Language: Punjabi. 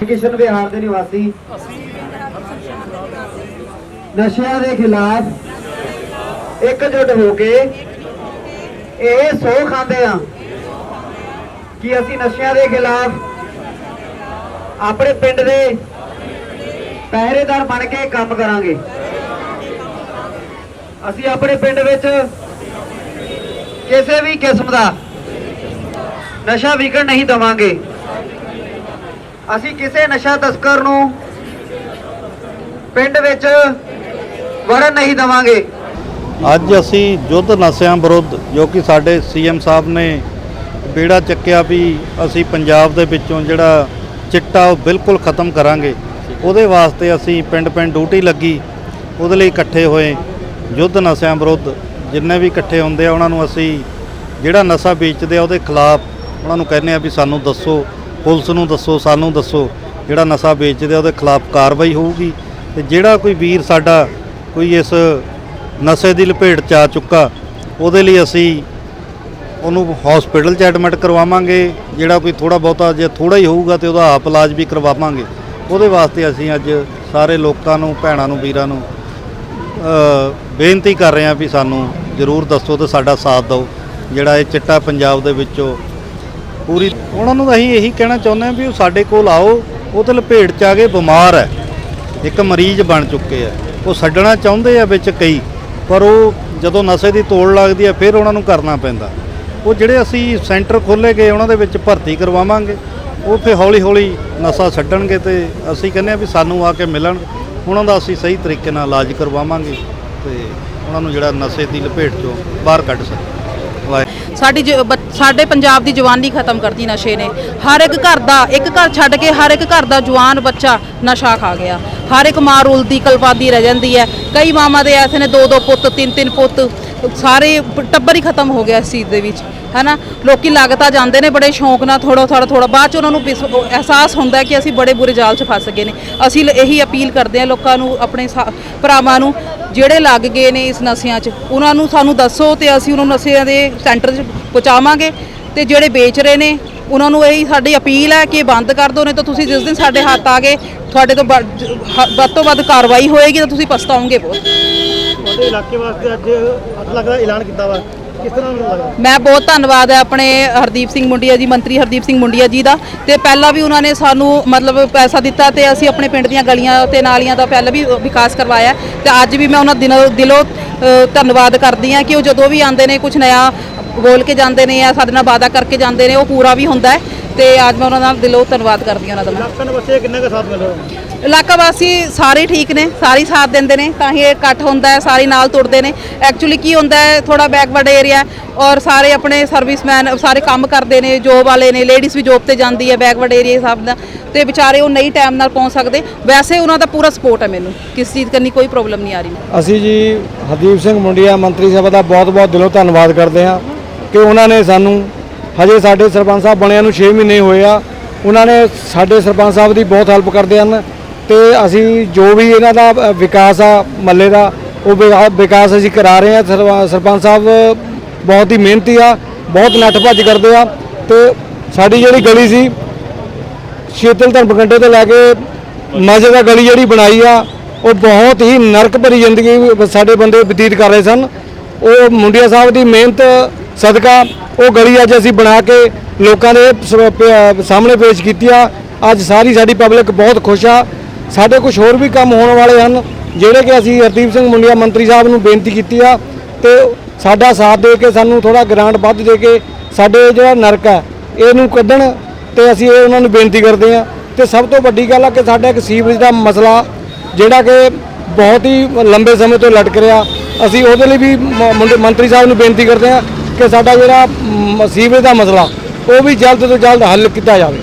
ਕਿਸ਼ਨ ਵਿਹਾਰ ਦੇ ਨਿਵਾਸੀ। ਨਸ਼ਿਆਂ ਦੇ ਖਿਲਾਫ ਇਕਜੁੱਟ ਹੋ ਕੇ ਇਹ ਸੋ ਖਾਂਦੇ ਆ ਕਿ ਅਸੀਂ ਨਸ਼ਿਆਂ ਦੇ ਖਿਲਾਫ ਆਪਣੇ ਪਿੰਡ ਦੇ ਪਹਿਰੇਦਾਰ ਬਣ ਕੇ ਕੰਮ ਕਰਾਂਗੇ। ਅਸੀਂ ਆਪਣੇ ਪਿੰਡ ਵਿੱਚ ਕਿਸੇ ਵੀ ਕਿਸਮ ਦਾ ਨਸ਼ਾ ਵਿਕਣ ਨਹੀਂ ਦਵਾਂਗੇ। ਅਸੀਂ ਕਿਸੇ ਨਸ਼ਾ ਤਸਕਰ ਨੂੰ ਪਿੰਡ ਵਿੱਚ ਵੜਨ ਨਹੀਂ ਦਵਾਂਗੇ। ਅੱਜ ਅਸੀਂ ਯੁੱਧ ਨਸ਼ਿਆਂ ਵਿਰੁੱਧ, ਜੋ ਕਿ ਸਾਡੇ ਸੀਐਮ ਸਾਹਿਬ ਨੇ ਬੇੜਾ ਚੱਕਿਆ ਵੀ ਅਸੀਂ ਪੰਜਾਬ ਦੇ ਵਿੱਚੋਂ ਜਿਹੜਾ ਚਿੱਟਾ ਉਹ ਬਿਲਕੁਲ ਖਤਮ ਕਰਾਂਗੇ। ਉਹਦੇ ਵਾਸਤੇ ਅਸੀਂ ਪਿੰਡ ਪਿੰਡ ਡਿਊਟੀ ਲੱਗੀ, ਉਹਦੇ ਲਈ ਇਕੱਠੇ ਹੋਏ। ਯੁੱਧ ਨਸ਼ਿਆਂ ਵਿਰੁੱਧ ਜਿੰਨੇ ਵੀ ਇਕੱਠੇ ਹੁੰਦੇ ਆ, ਉਹਨਾਂ ਨੂੰ ਅਸੀਂ ਜਿਹੜਾ ਨਸ਼ਾ ਵੇਚਦੇ ਆ, ਉਹਦੇ ਖਿਲਾਫ ਉਹਨਾਂ ਨੂੰ ਕਹਿੰਦੇ ਆ ਵੀ ਸਾਨੂੰ ਦੱਸੋ। ਪੁਲਿਸ ਨੂੰ ਦੱਸੋ, ਸਾਨੂੰ ਦੱਸੋ ਜਿਹੜਾ ਨਸ਼ਾ ਵੇਚਦੇ ਆ ਉਹਦੇ ਖਿਲਾਫ ਕਾਰਵਾਈ ਹੋਊਗੀ। ਤੇ ਜਿਹੜਾ ਕੋਈ ਵੀਰ ਸਾਡਾ ਕੋਈ ਇਸ ਨਸ਼ੇ ਦੀ ਲਪੇਟ ਚ ਆ ਚੁੱਕਾ, ਉਹਦੇ ਲਈ ਅਸੀਂ ਉਹਨੂੰ ਹਸਪੀਟਲ 'ਚ ਐਡਮਿਟ ਕਰਵਾਵਾਂਗੇ। ਜਿਹੜਾ ਕੋਈ ਥੋੜਾ ਬਹੁਤਾ ਜੇ ਥੋੜਾ ਹੀ ਹੋਊਗਾ ਤੇ ਉਹਦਾ ਆਪ ਇਲਾਜ ਵੀ ਕਰਵਾਵਾਂਗੇ। ਉਹਦੇ ਵਾਸਤੇ ਅਸੀਂ ਅੱਜ ਸਾਰੇ ਲੋਕਾਂ ਨੂੰ, ਭੈਣਾਂ ਨੂੰ, ਵੀਰਾਂ ਨੂੰ ਬੇਨਤੀ ਕਰ ਰਹੇ ਹਾਂ ਵੀ ਸਾਨੂੰ ਜ਼ਰੂਰ ਦੱਸੋ ਤੇ ਸਾਡਾ ਸਾਥ ਦਿਓ। ਜਿਹੜਾ ਇਹ ਚਿੱਟਾ ਪੰਜਾਬ ਦੇ ਵਿੱਚੋਂ ਪੂਰੀ ਉਹਨਾਂ ਨੂੰ ਅਸੀਂ ਇਹੀ ਕਹਿਣਾ ਚਾਹੁੰਦੇ ਹਾਂ ਵੀ ਉਹ ਸਾਡੇ ਕੋਲ ਆਓ, ਉਹ ਤੇ ਲਪੇਟ ਚ ਆ ਕੇ ਬਿਮਾਰ ਹੈ। ਇੱਕ ਮਰੀਜ਼ ਬਣ ਚੁੱਕੇ ਆ। ਉਹ ਛੱਡਣਾ ਚਾਹੁੰਦੇ ਆ ਵਿੱਚ ਕਈ, ਪਰ ਉਹ ਜਦੋਂ ਨਸ਼ੇ ਦੀ ਤੋੜ ਲੱਗਦੀ ਆ, ਫਿਰ ਉਹਨਾਂ ਨੂੰ ਕਰਨਾ ਪੈਂਦਾ। ਉਹ ਜਿਹੜੇ ਅਸੀਂ ਸੈਂਟਰ ਖੋਲੇ ਗਏ, ਉਹਨਾਂ ਦੇ ਵਿੱਚ ਭਰਤੀ ਕਰਵਾਵਾਂਗੇ। ਉਹ ਫਿਰ ਹੌਲੀ ਹੌਲੀ ਨਸ਼ਾ ਛੱਡਣਗੇ ਤੇ ਅਸੀਂ ਕਹਿੰਦੇ ਆ ਵੀ ਸਾਨੂੰ ਆ ਕੇ ਮਿਲਣ। ਉਹਨਾਂ ਦਾ ਅਸੀਂ ਸਹੀ ਤਰੀਕੇ ਨਾਲ ਇਲਾਜ ਕਰਵਾਵਾਂਗੇ ਤੇ ਉਹਨਾਂ ਨੂੰ ਜਿਹੜਾ ਨਸ਼ੇ ਦੀ ਲਪੇਟ ਚੋਂ ਬਾਹਰ ਕੱਢ ਸਕੀਏ ਸਾਡੀ ਜ- ਬ- ਸਾਡੇ ਪੰਜਾਬ ਦੀ ਜਵਾਨੀ ਖਤਮ ਕਰਤੀ ਨਸ਼ੇ ਨੇ। ਹਰ ਇੱਕ ਘਰ ਦਾ, ਇੱਕ ਘਰ ਛੱਡ ਕੇ ਹਰ ਇੱਕ ਘਰ ਦਾ ਜਵਾਨ ਬੱਚਾ ਨਸ਼ਾ ਖਾ ਗਿਆ। ਹਰ ਇੱਕ ਮਾਂ ਰੁਲਦੀ, ਕਲਪਾਦੀ ਰਹਿ ਜਾਂਦੀ ਹੈ। ਕਈ ਮਾਵਾਂ ਦੇ ਐਸੇ ਨੇ ਦੋ ਦੋ ਪੁੱਤ, ਤਿੰਨ ਤਿੰਨ ਪੁੱਤ। ਸਾਰੇ ਪ- ਟੱਬਰ ਹੀ ਖਤਮ ਹੋ ਗਿਆ ਇਸ ਚੀਜ਼ ਦੇ ਵਿੱਚ, ਹੈਨਾ? ਲੋਕੀ ਲੱਗਤਾ ਜਾਂਦੇ ਨੇ ਬੜੇ ਸ਼ੌਂਕ ਨਾਲ ਥੋੜਾ ਥੋੜਾ ਥੋੜਾ ਬਾਅਦ ਚ ਉਹਨਾਂ ਨੂੰ ਪਿਸ- ਉਹ ਅਹਿਸਾਸ ਹੁੰਦਾ ਹੈ ਕਿ ਅਸੀਂ ਬੜੇ ਬੁਰੇ ਜਾਲ 'ਚ ਫਸ ਗਏ ਨੇ। ਅਸੀਂ ਲ- ਇਹੀ ਅਪੀਲ ਕਰਦੇ ਹਾਂ ਲੋਕਾਂ ਨੂੰ, ਆਪਣੇ ਸਾ- ਭਰਾਵਾਂ ਨੂੰ। ਜਿਹੜੇ ਲੱਗ ਗਏ ਨੇ ਇਸ ਨਸ਼ਿਆਂ 'ਚ, ਉਹਨਾਂ ਨੂੰ ਸਾਨੂੰ ਦੱਸੋ ਤੇ ਅਸੀਂ ਉਹਨਾਂ ਨੂੰ ਨਸ਼ਿਆਂ ਦੇ ਸੈਂਟਰ 'ਚ ਪਹੁੰਚਾਵਾਂਗੇ ਤੇ ਜਿਹੜੇ ਵੇਚ ਰਹੇ ਨੇ, ਉਹਨਾਂ ਨੂੰ ਇਹੀ ਸਾਡੀ ਅਪੀਲ ਹੈ ਕਿ ਬੰਦ ਕਰ ਦਿਓ, ਨਹੀਂ ਤਾਂ ਤੁਸੀਂ ਜਿਸ ਦਿਨ ਸਾਡੇ ਹੱਥ ਆ ਗਏ, ਤੁਹਾਡੇ ਤੋਂ ਵੱਧ ਤੋਂ ਵੱਧ ਕਾਰਵਾਈ ਹੋਏਗੀ ਤਾਂ ਤੁਸੀਂ ਪਛਤਾਓਗੇ ਬਹੁਤ। ਤੁਹਾਡੇ ਇਲਾਕੇ ਵਾਸਤੇ ਅੱਜ ਅੱਧ ਲੱਗ ਐਲਾਨ ਕੀਤਾ ਵਾ। ਕਿਸ ਤਰ੍ਹਾਂ ਲੱਗਦਾ? ਮੈਂ ਬਹੁਤ ਧੰਨਵਾਦ ਹੈ ਆਪਣੇ ਹਰਦੀਪ ਸਿੰਘ ਮੁੰਡੀਆ ਜੀ, ਮੰਤਰੀ ਹਰਦੀਪ ਸਿੰਘ ਮੁੰਡੀਆ ਜੀ ਦਾ। ਤੇ ਪਹਿਲਾਂ ਵੀ ਉਹਨਾਂ ਨੇ ਸਾਨੂੰ ਮਤਲਬ ਪੈਸਾ ਦਿੱਤਾ ਤੇ ਅਸੀਂ ਆਪਣੇ ਪਿੰਡ ਦੀਆਂ ਗਲੀਆਂ ਤੇ ਨਾਲੀਆਂ ਦਾ ਪਹਿਲਾਂ ਵੀ ਵਿਕਾਸ ਕਰਵਾਇਆ ਤੇ ਅੱਜ ਵੀ ਮੈਂ ਉਹਨਾਂ ਦਿਨੋਂ ਦਿਲੋਂ ਧੰਨਵਾਦ ਕਰਦੀ ਹਾਂ ਕਿ ਉਹ ਜਦੋਂ ਵੀ ਆਉਂਦੇ ਨੇ ਕੁਝ ਨया ਬੋਲ ਕੇ ਜਾਂਦੇ ਨੇ ਜਾਂ ਸਾਡੇ ਨਾਲ ਵਾਅਦਾ ਕਰਕੇ ਜਾਂਦੇ ਨੇ, ਉਹ ਪੂਰਾ ਵੀ ਹੁੰਦਾ ਹੈ। ਤੇ ਅੱਜ ਮੈਂ ਉਹਨਾਂ ਦਾ ਦਿਲੋਂ ਧੰਨਵਾਦ ਕਰਦੀ ਹਾਂ ਉਹਨਾਂ ਦਾ ਇਲਾਕਾ ਨਿਵਾਸੀ ਕਿੰਨਾ ਕੁ ਸਾਥ ਮਿਲ ਰਿਹਾ ਇਲਾਕਾ ਵਾਸੀ ਸਾਰੇ ਠੀਕ ਨੇ ਸਾਰੇ ਸਾਥ ਦਿੰਦੇ ਨੇ ਤਾਂ ਹੀ ਇਹ ਇਕੱਠ ਹੁੰਦਾ ਹੈ ਸਾਰੇ ਨਾਲ ਤੁਰਦੇ ਨੇ। ਐਕਚੁਅਲੀ ਕੀ ਹੁੰਦਾ ਹੈ ਥੋੜਾ ਬੈਕਵਰਡ ਏਰੀਆ ਔਰ ਸਾਰੇ ਆਪਣੇ ਸਰਵਿਸਮੈਨ ਸਾਰੇ ਕੰਮ ਕਰਦੇ ਨੇ ਜੋਬ ਵਾਲੇ ਨੇ ਲੇਡੀਜ਼ ਵੀ ਜੋਬ ਤੇ ਜਾਂਦੀ ਹੈ ਬੈਕਵਰਡ ਏਰੀਆ ਸਭ ਦਾ। ਤੇ ਵਿਚਾਰੇ ਉਹ ਨਹੀਂ ਟਾਈਮ ਨਾਲ ਪਹੁੰਚ ਸਕਦੇ। ਵੈਸੇ ਉਹਨਾਂ ਦਾ ਪੂਰਾ ਸਪੋਰਟ ਹੈ ਮੈਨੂੰ ਕਿਸ ਚੀਜ਼ ਕਰਨੀ ਕੋਈ ਪ੍ਰੋਬਲਮ ਨਹੀਂ ਆ ਰਹੀ। ਅਸੀਂ ਜੀ ਹਰਦੀਪ ਸਿੰਘ ਮੁੰਡੀਆ ਮੰਤਰੀ ਸਭਾ ਦਾ ਬਹੁਤ-ਬਹੁਤ ਦਿਲੋਂ ਧੰਨਵਾਦ ਕਰਦੇ ਹਾਂ ਕਿ ਉਹਨਾਂ ਨੇ ਸਾਨੂੰ ਹਜੇ ਸਾਡੇ ਸਰਪੰਚ ਸਾਹਿਬ ਬਣਿਆ ਨੂੰ 6 ਮਹੀਨੇ ਹੋਏ ਆ, ਉਹਨਾਂ ਨੇ ਸਾਡੇ ਸਰਪੰਚ ਸਾਹਿਬ ਦੀ ਬਹੁਤ ਹੈਲਪ ਕਰਦੇ ਹਨ ਤੇ ਅਸੀਂ ਜੋ ਵੀ ਇਹਨਾਂ ਦਾ ਵਿਕਾਸ ਆ ਮੱਲੇ ਦਾ, ਉਹ ਵਿਕਾ- ਵਿਕਾਸ ਅਸੀਂ ਕਰਾ ਰਹੇ ਹਾਂ। ਸਰਪੰਚ ਸਾਹਿਬ ਬਹੁਤ ਹੀ ਮਿਹਨਤੀ ਆ, ਬਹੁਤ ਨੱਠ ਭੱਜ ਕਰਦੇ ਆ ਤੇ ਸਾਡੀ ਜਿਹੜੀ ਗਲੀ ਸੀ, ਸ਼ੀਤਲ ਧਰਮ ਕੰਡੇ ਤੋਂ ਲੈ ਕੇ ਮਾਝੇ ਦਾ ਗਲੀ ਜਿਹੜੀ ਬਣਾਈ ਆ, ਉਹ ਬਹੁਤ ਹੀ ਨਰਕ ਭਰੀ ਜ਼ਿੰਦਗੀ ਸਾਡੇ ਬੰਦੇ ਬਤੀਤ ਕਰ ਰਹੇ ਸਨ। ਉਹ ਮੁੰਡਿਆ ਸਾਹਿਬ ਦੀ ਮਿਹਨਤ ਸਦਕਾ ਉਹ ਗਲੀ ਅੱਜ ਅਸੀਂ ਬਣਾ ਕੇ ਲੋਕਾਂ ਦੇ ਸਾਹਮਣੇ ਪੇਸ਼ ਕੀਤੀ ਆ ਅੱਜ ਸਾਰੀ ਸਾਡੀ ਪਬਲਿਕ ਬਹੁਤ ਖੁਸ਼ ਆ। ਸਾਡੇ ਕੁਝ ਹੋਰ ਵੀ ਕੰਮ ਹੋਣ ਵਾਲੇ ਹਨ, ਜਿਹੜੇ ਕਿ ਅਸੀਂ ਹਰਦੀਪ ਸਿੰਘ ਮੁੰਡਿਆ ਮੰਤਰੀ ਸਾਹਿਬ ਨੂੰ ਬੇਨਤੀ ਕੀਤੀ ਆ ਤੇ ਸਾਡਾ ਸਾਥ ਦੇ ਕੇ ਸਾਨੂੰ ਥੋੜਾ ਗ੍ਰਾਂਟ ਵੱਧ ਦੇ ਕੇ ਸਾਡੇ ਜਿਹੜਾ ਨਰਕ ਹੈ ਇਹਨੂੰ ਕੱਢਣ ਤੇ ਅਸੀਂ ਇਹ ਉਹਨਾਂ ਨੂੰ ਬੇਨਤੀ ਕਰਦੇ ਹਾਂ ਤੇ ਸਭ ਤੋਂ ਵੱਡੀ ਗੱਲ ਆ ਕਿ ਸਾਡਾ ਇੱਕ ਸੀਵਰੇਜ ਦਾ ਮਸਲਾ, ਜਿਹੜਾ ਕਿ ਬਹੁਤ ਹੀ ਲੰਬੇ ਸਮੇਂ ਤੋਂ ਲਟਕ ਰਿਹਾ। ਅਸੀਂ ਉਹਦੇ ਲਈ ਵੀ ਮ- ਮੁੰਡੇ- ਮੰਤਰੀ ਸਾਹਿਬ ਨੂੰ ਬੇਨਤੀ ਕਰਦੇ ਹਾਂ ਕਿ ਸਾਡਾ ਜਿਹੜਾ ਮ, ਸੀਵਰੇਜ ਦਾ ਮਸਲਾ ਉਹ ਵੀ ਜਲਦ ਤੋਂ ਜਲਦ ਹੱਲ ਕੀਤਾ ਜਾਵੇ।